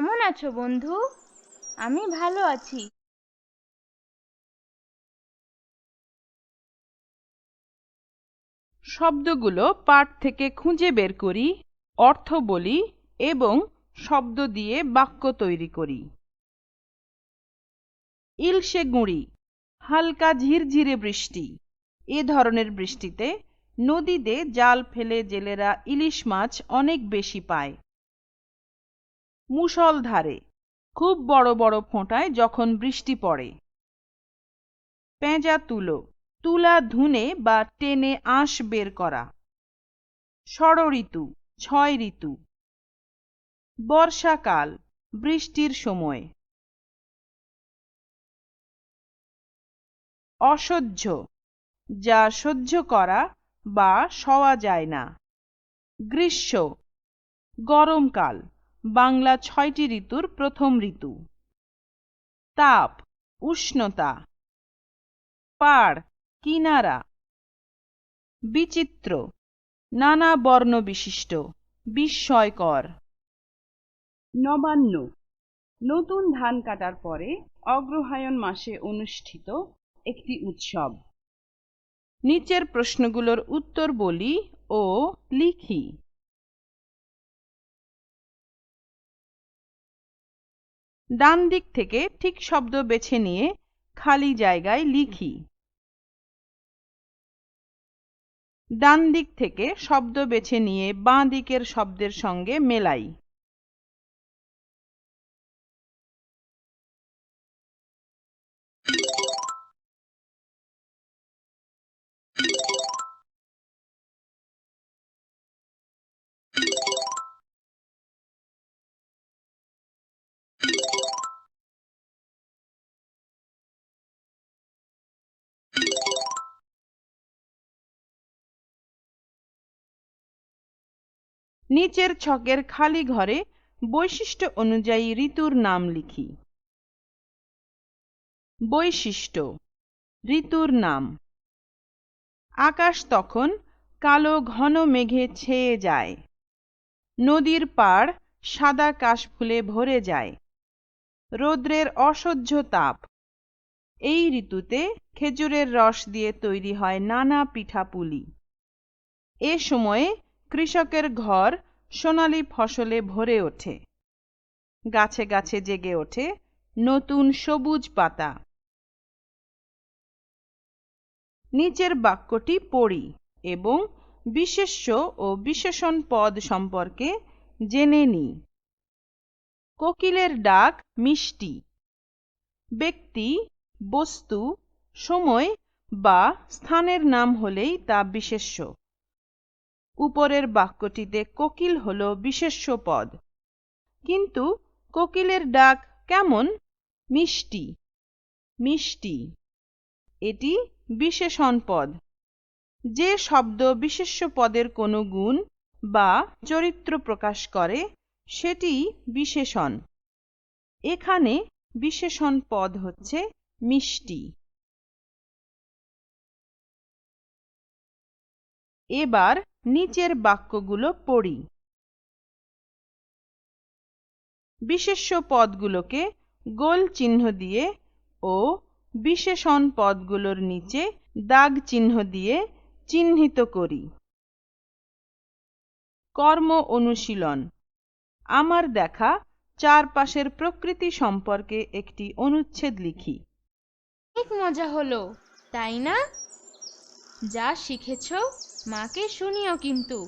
কেমন আছো বন্ধু? আমি ভালো আছি। শব্দগুলো পাঠ থেকে খুঁজে বের করি, অর্থ বলি এবং শব্দ দিয়ে বাক্য তৈরি করি। ইলশে গুঁড়ি, হালকা ঝিরঝিরে বৃষ্টি। এ ধরনের বৃষ্টিতে নদীতে জাল ফেলে জেলেরা ইলিশ মাছ অনেক বেশি পায়। মুষলধারে খুব বড় বড় ফোঁটায় যখন বৃষ্টি পড়ে। পেঁজা তুলো, তুলা ধুনে বা টেনে আঁশ বের করা। ষড়ঋতু ছয় ঋতু বর্ষাকাল, বৃষ্টির সময়। অসহ্য, যা সহ্য করা বা সওয়া যায় না। গ্রীষ্ম, গরমকাল। বাংলা ছয়টি ঋতুর প্রথম ঋতু। তাপ, উষ্ণতা। পাড়, কিনারা। বিচিত্র, নানা বর্ণ বিশিষ্ট, বিস্ময়কর। নবান্ন, নতুন ধান কাটার পরে অগ্রহায়ণ মাসে অনুষ্ঠিত একটি উৎসব। নিচের প্রশ্নগুলোর উত্তর বলি ও লিখি। ডান দিক থেকে ঠিক শব্দ বেছে নিয়ে খালি জায়গায় লিখি। ডান দিক থেকে শব্দ বেছে নিয়ে বাঁ দিকের শব্দের সঙ্গে মেলাই। নিচের ছকের খালি ঘরে বৈশিষ্ট্য অনুযায়ী ঋতুর নাম লিখি। বৈশিষ্ট্য, ঋতুর নাম। আকাশ তখন কালো ঘন মেঘে ছেয়ে যায়। নদীর পাড় সাদা কাশফুলে ভরে যায়। রৌদ্রের অসহ্য তাপ। এই ঋতুতে খেজুরের রস দিয়ে তৈরি হয় নানা পিঠাপুলি। এ সময়ে কৃষকের ঘর সোনালি ফসলে ভরে ওঠে। গাছে গাছে জেগে ওঠে নতুন সবুজ পাতা। নিচের বাক্যটি পড়ি এবং বিশেষ্য ও বিশেষণ পদ সম্পর্কে জেনে নিই কোকিলের ডাক মিষ্টি। ব্যক্তি, বস্তু, সময় বা স্থানের নাম হলেই তা বিশেষ্য। উপরের বাক্যটিতে কোকিল হল বিশেষ্য পদ। কিন্তু কোকিলের ডাক কেমন? মিষ্টি। মিষ্টি। এটি বিশেষণ পদ। যে শব্দ বিশেষ্য পদের কোনো গুণ বা চরিত্র প্রকাশ করে, সেটি বিশেষণ। এখানে বিশেষণ পদ হচ্ছে মিষ্টি। এবার নিচের বাক্যগুলো পড়ি। বিশেষ্য পদগুলোকে গোল চিহ্ন দিয়ে ও বিশেষণ পদগুলোর নিচে দাগ চিহ্ন দিয়ে চিহ্নিত করি। কর্ম অনুশীলন। আমার দেখা চারপাশের প্রকৃতি সম্পর্কে একটি অনুচ্ছেদ লিখি। মজা হলো, তাই না? যা শিখেছ মাকে শুনিও কিন্তু।